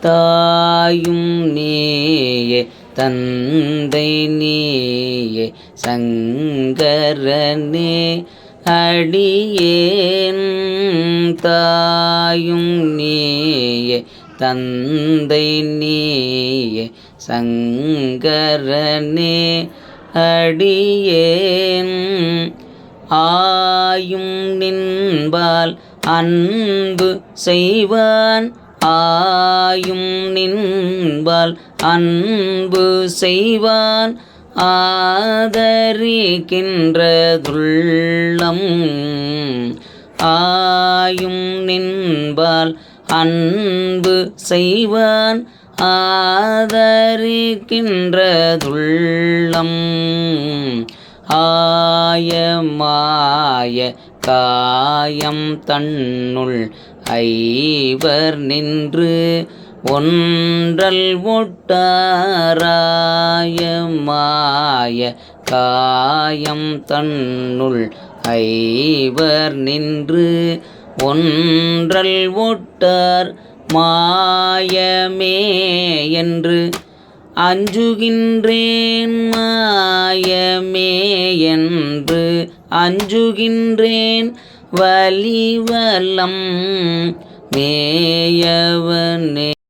தாயும் நீயே தந்தை நீயே சங்கரனே அடியேன். தாயும் நீயே தந்தை நீயே சங்கரனே அடியேன். ஆயும் நின்பால் அன்பு செய்வான். ஆயும் நின்பால் அன்பு செய்வான். ஆதரிக்கின்றதுள்ளம். ஆயும் நின்பால் அன்பு செய்வான். ஆதரிக்கின்றதுள்ளம். ஆயமாய காயம் தன்னுள் ஐவர் நின்று ஒன்றல் ஒட்டாராயமாய காயம் தன்னுள் ஐவர் நின்று ஒன்றல் ஒட்டார் மாயமே என்று அஞ்சுகின்றேன் மாயமே என்று அஞ்சுகின்றேன் வலிவலம் மேயவனே.